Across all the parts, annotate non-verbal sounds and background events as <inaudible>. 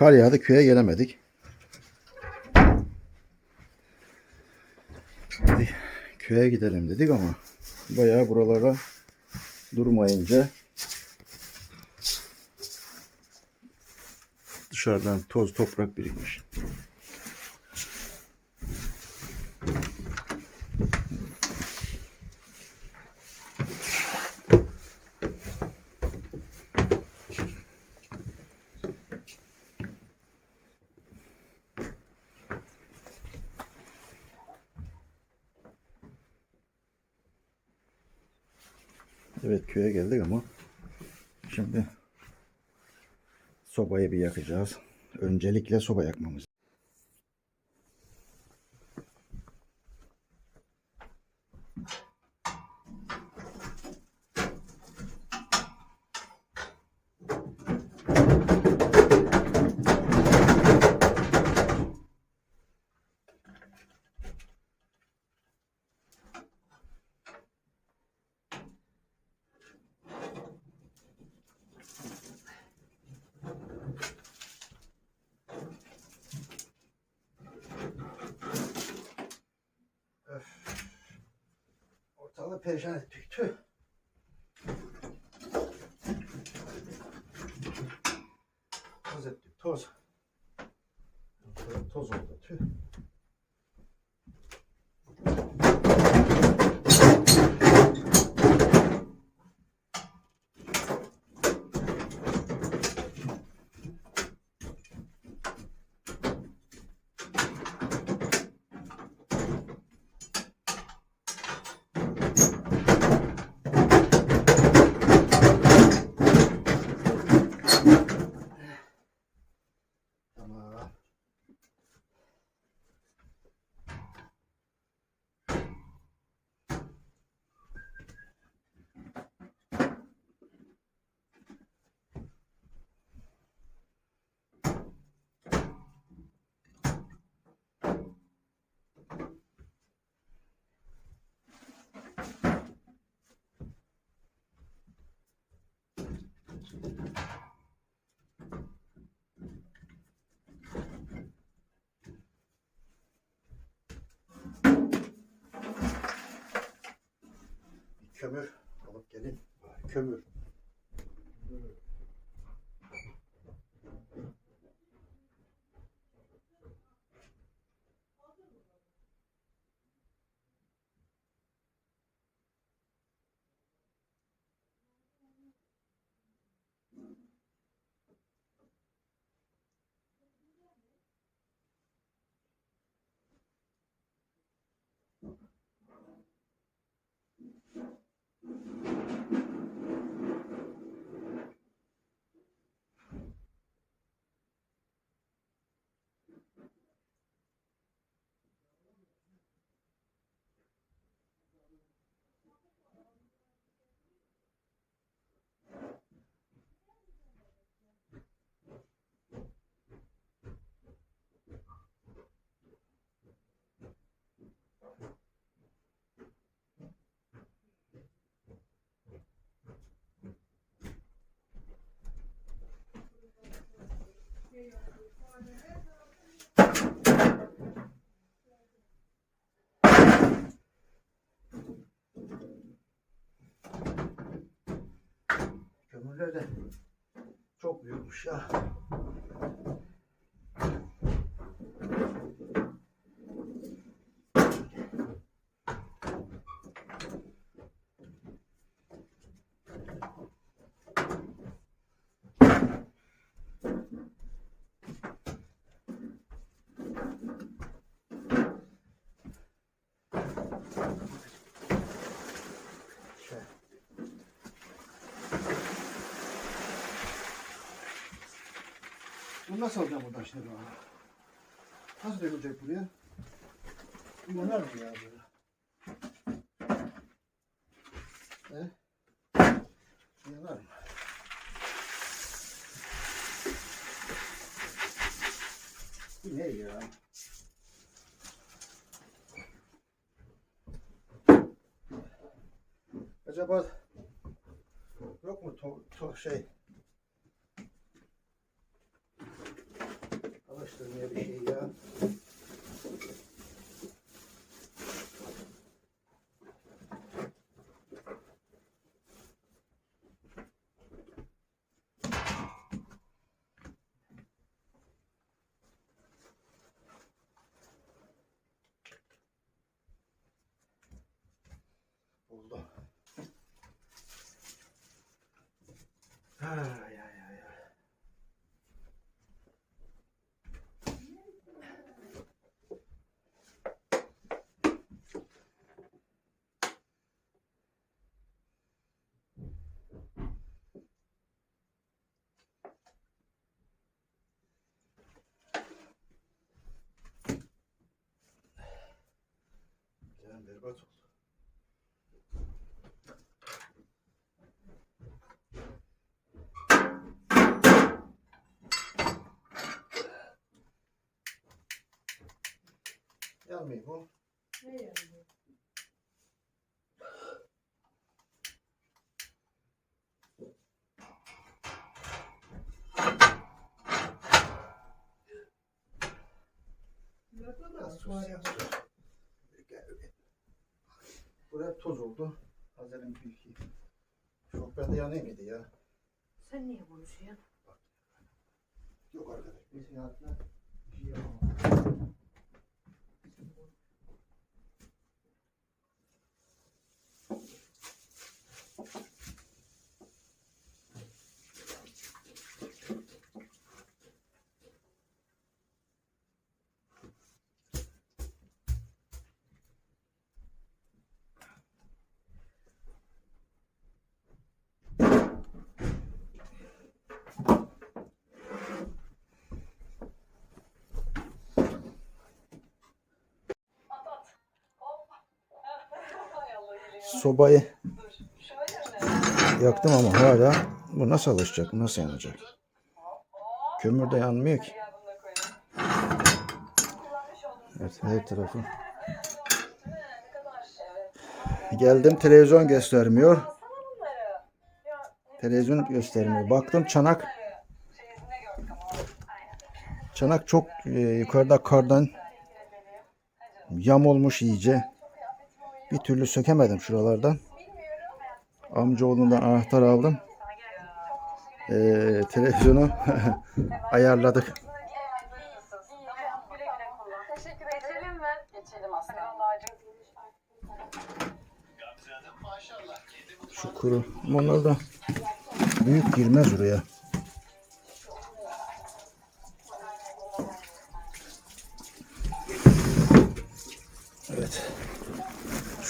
Kar yağdı köye gelemedik. Hadi köye gidelim dedik ama bayağı buralara durmayınca dışarıdan toz toprak birikmiş. Evet köye geldik ama şimdi sobayı bir yakacağız. Öncelikle soba yakmamız. 我拍上了腿 Kömür alıp gelin. Kömür. Kömürler de çok büyükmüş ya. Bunu nasıl alacağım buradan şimdi bana? Nasıl dönecek buraya? Bu yanar mı ya böyle? He? Yanar mı? Bu ne ya? Acaba yok mu to, to şey Olmuyor bir şey ya. Oldu. Ay ay ay berbat oldu. Yanmıyor bu. Ne yani? Yakla da Biraz var tuz ya. yaz. Gel öyle. Buraya toz oldu. Hazırın büyük. Çok bende yanıyor muydu ya? Sen niye konuşuyorsun? Yok arkadaş. Biz hayatla bir şey yapamam. Sobayı yaktım ama hala bu nasıl alışacak? Nasıl yanacak? Kömür de yanmıyor ki. Evet her tarafı. Geldim televizyon göstermiyor. Televizyon göstermiyor. Baktım çanak çanak çok e, yukarıda kardan yam olmuş iyice. Bir türlü sökemedim şuralardan. Amcaoğlundan anahtar aldım. Sana gel. E, televizyonu <laughs> ayarladık. Şu kuru. Bunlar da büyük girmez oraya.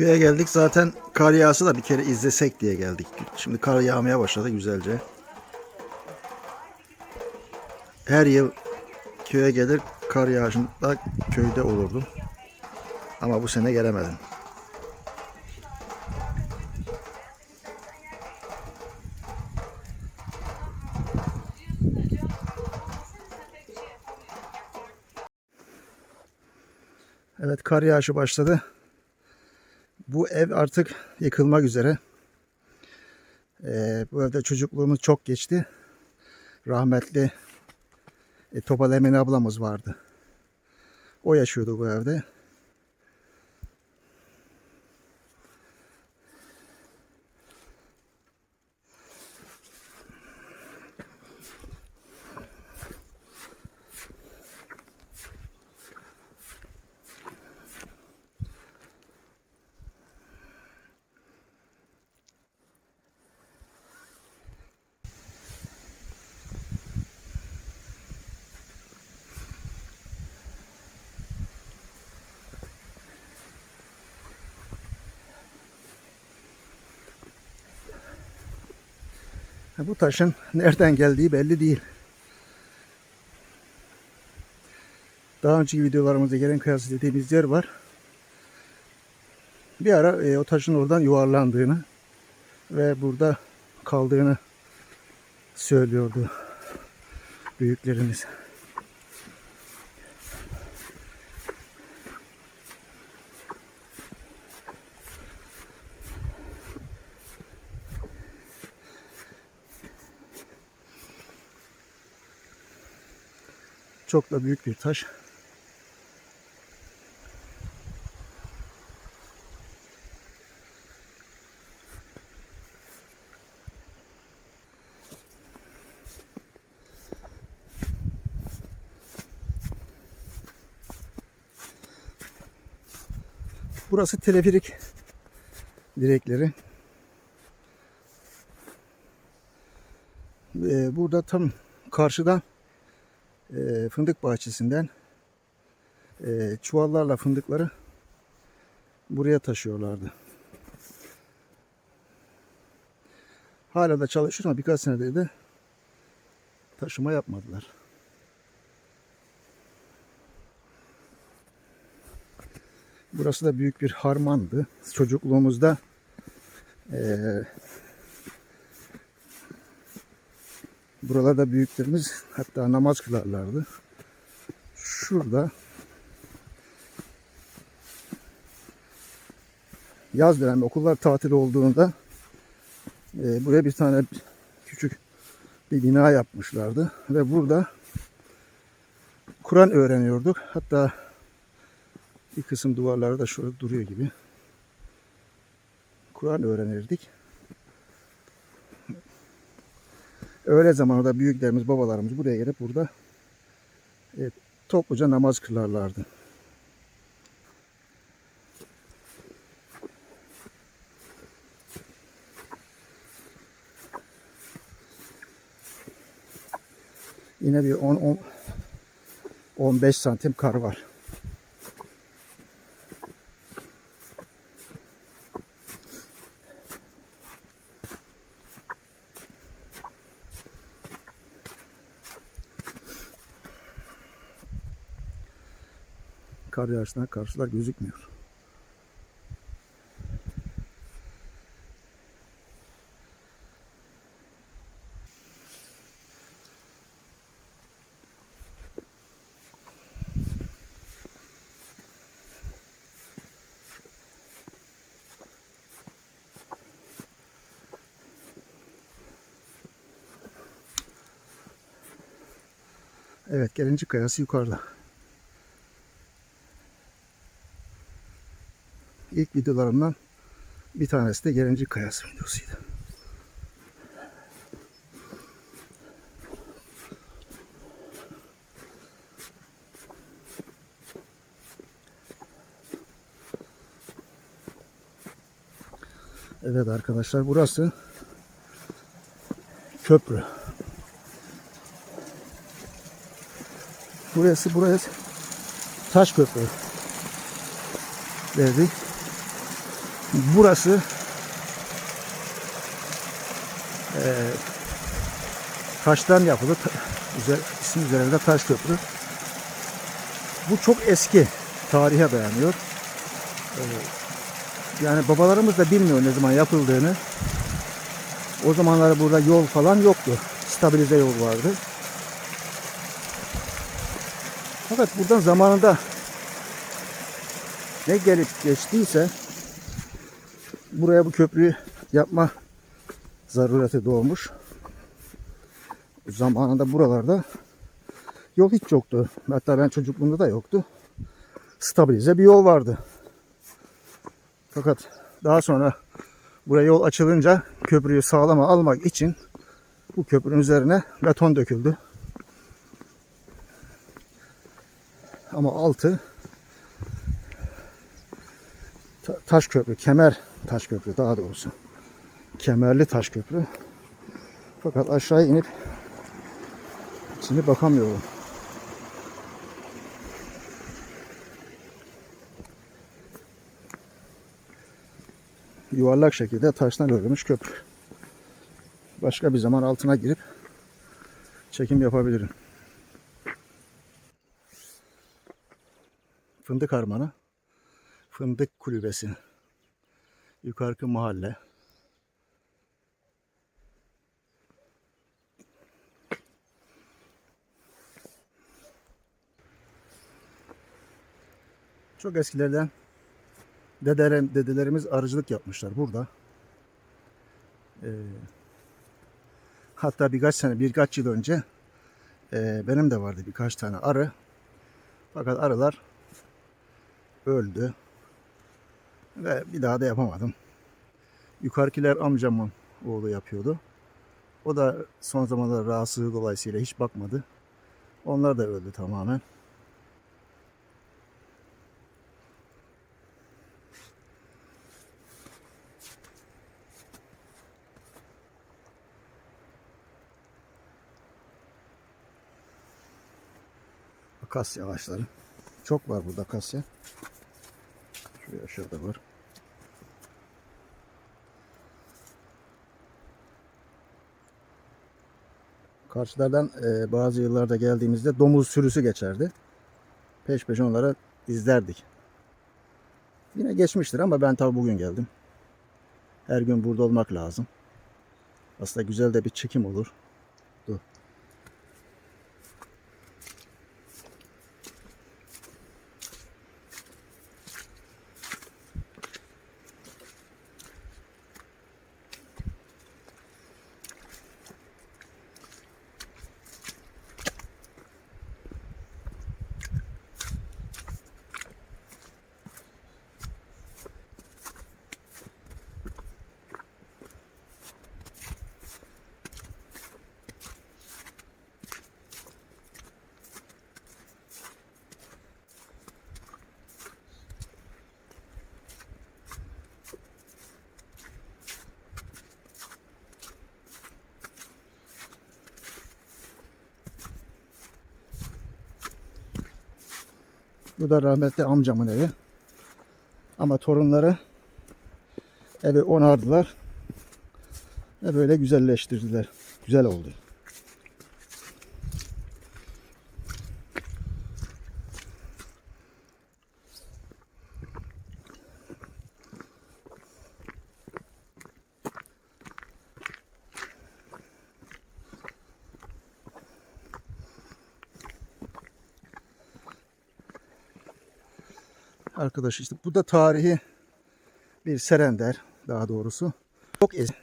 Köye geldik zaten kar yağsa da bir kere izlesek diye geldik. Şimdi kar yağmaya başladı güzelce. Her yıl köye gelir kar yağışında köyde olurdum. Ama bu sene gelemedim. Evet kar yağışı başladı. Bu ev artık yıkılmak üzere. Ee, bu evde çocukluğumuz çok geçti. Rahmetli e, Topal Emine ablamız vardı. O yaşıyordu bu evde. Bu taşın nereden geldiği belli değil. Daha önceki videolarımızda gelen kıyası dediğimiz yer var. Bir ara e, o taşın oradan yuvarlandığını ve burada kaldığını söylüyordu büyüklerimiz. Çok da büyük bir taş. Burası teleferik direkleri. Ee, burada tam karşıdan e, fındık bahçesinden e, çuvallarla fındıkları buraya taşıyorlardı. Hala da çalışır ama birkaç senedir de taşıma yapmadılar. Burası da büyük bir harmandı. Çocukluğumuzda eee buralarda büyüklerimiz hatta namaz kılarlardı. Şurada yaz dönemi okullar tatil olduğunda eee, buraya bir tane küçük bir bina yapmışlardı ve burada Kur'an öğreniyorduk. Hatta bir kısım duvarları da şurada duruyor gibi. Kur'an öğrenirdik. Öğle zamanı da büyüklerimiz, babalarımız buraya gelip burada e, topluca namaz kılarlardı. Yine bir 10 10 15 santim kar var. Kar yağışına karşılar gözükmüyor. Evet, Gelincik Kayası yukarıda. İlk videolarımdan bir tanesi de Gelincik Kayası videosuydu. Evet arkadaşlar burası köprü. Burası burası taş köprü. Verdik. Burası eee taştan yapılı. Üzer, isim üzerinde taş köprü. Bu çok eski. Tarihe dayanıyor. Eee, yani babalarımız da bilmiyor ne zaman yapıldığını. O zamanlar burada yol falan yoktu. Stabilize yol vardı. Fakat buradan zamanında ne gelip geçtiyse buraya bu köprüyü yapma zarureti doğmuş. Zamanında buralarda yol hiç yoktu. Hatta ben çocukluğumda da yoktu. Stabilize bir yol vardı. Fakat daha sonra buraya yol açılınca köprüyü sağlama almak için bu köprünün üzerine beton döküldü. Ama altı ta- taş köprü, kemer taş köprü daha doğrusu. Kemerli taş köprü. Fakat aşağı inip içine bakamıyorum. Yuvarlak şekilde taştan örülmüş köprü. Başka bir zaman altına girip çekim yapabilirim. Fındık Harmanı. Fındık Kulübesi. Yukarıki mahalle. Çok eskilerden dedelerim, dedelerimiz arıcılık yapmışlar burada. Ee, hatta birkaç sene, birkaç yıl önce e, benim de vardı birkaç tane arı. Fakat arılar öldü. Ve bir daha da yapamadım. Yukarıkiler amcamın oğlu yapıyordu. O da son zamanlarda rahatsızlığı dolayısıyla hiç bakmadı. Onlar da öldü tamamen. Akasya ağaçları. Çok var burada akasya. Şuraya aşağıda var. Karşılardan e, bazı yıllarda geldiğimizde domuz sürüsü geçerdi. Peş peşe onlara izlerdik. Yine geçmiştir ama ben tabi bugün geldim. Her gün burada olmak lazım. Aslında güzel de bir çekim olur. Bu da rahmetli amcamın evi. Ama torunları evi onardılar. Ve böyle güzelleştirdiler. Güzel oldu. Arkadaş işte bu da tarihi bir serender daha doğrusu. Çok eski.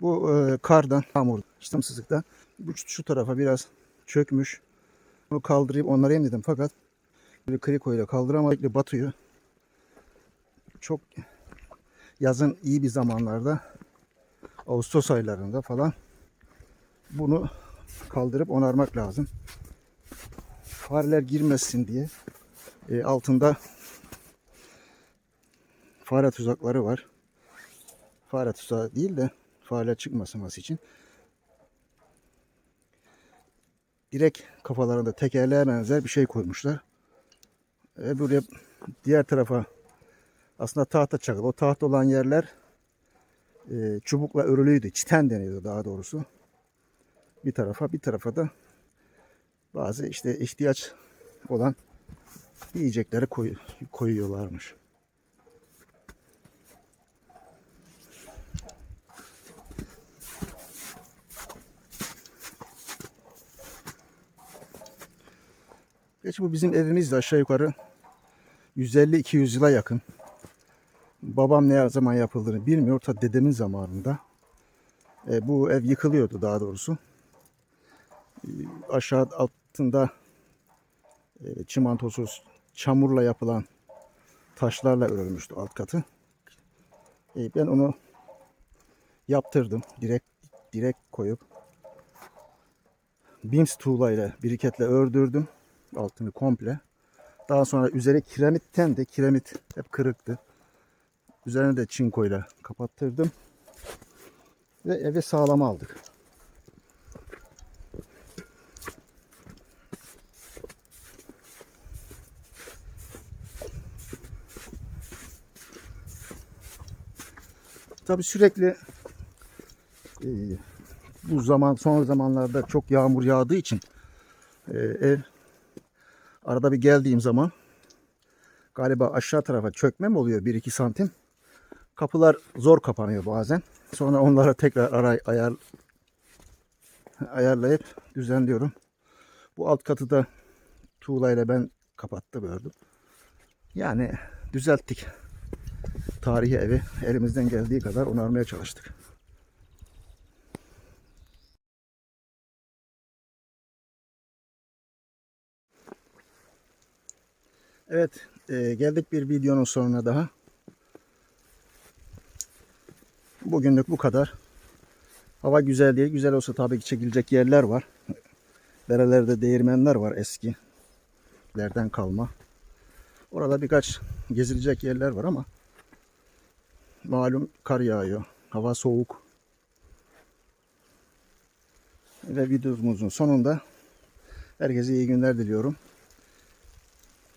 Bu e, kardan, yağmur, işlemsizlikten bu şu tarafa biraz çökmüş. Bunu kaldırayım onarayım dedim fakat bir kriko ile kaldıramadık batıyor. Çok yazın iyi bir zamanlarda Ağustos aylarında falan bunu kaldırıp onarmak lazım. Fareler girmesin diye e, altında fare tuzakları var. Fare tuzağı değil de fare çıkmaması için. Direkt kafalarında tekerleğe benzer bir şey koymuşlar. E buraya diğer tarafa aslında tahta çakıl. O tahta olan yerler e, çubukla örülüydü. Çiten deniyordu daha doğrusu. Bir tarafa bir tarafa da bazı işte ihtiyaç olan yiyecekleri koy, koyuyorlarmış. Geç bu bizim evimiz de aşağı yukarı 150-200 yıla yakın. Babam ne zaman yapıldığını bilmiyor. Ta dedemin zamanında. E, bu ev yıkılıyordu daha doğrusu. E, aşağı altında e, çimantosuz çamurla yapılan taşlarla örülmüştü alt katı. E, ben onu yaptırdım. Direkt direkt koyup Bims tuğlayla biriketle ördürdüm altını komple. Daha sonra üzeri kiremitten de kiremit hep kırıktı. Üzerine de çinkoyla kapattırdım. Ve evi sağlam aldık. Tabi sürekli e, bu zaman son zamanlarda çok yağmur yağdığı için e, ev arada bir geldiğim zaman Galiba aşağı tarafa çökme mi oluyor 1-2 santim? Kapılar zor kapanıyor bazen. Sonra onlara tekrar aray, ayar, ayarlayıp düzenliyorum. Bu alt katı da tuğlayla ben kapattım gördüm. Yani düzelttik. Tarihi evi elimizden geldiği kadar onarmaya çalıştık. Evet, e, geldik bir videonun sonuna daha. Bugünlük bu kadar. Hava güzel değil. Güzel olsa tabii ki çekilecek yerler var. Derelerde değirmenler var eskilerden kalma. Orada birkaç gezilecek yerler var ama malum kar yağıyor. Hava soğuk. Ve videomuzun sonunda herkese iyi günler diliyorum.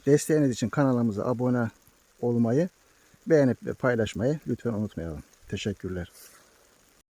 Desteğiniz için kanalımıza abone olmayı, beğenip ve paylaşmayı lütfen unutmayalım. Teşekkürler.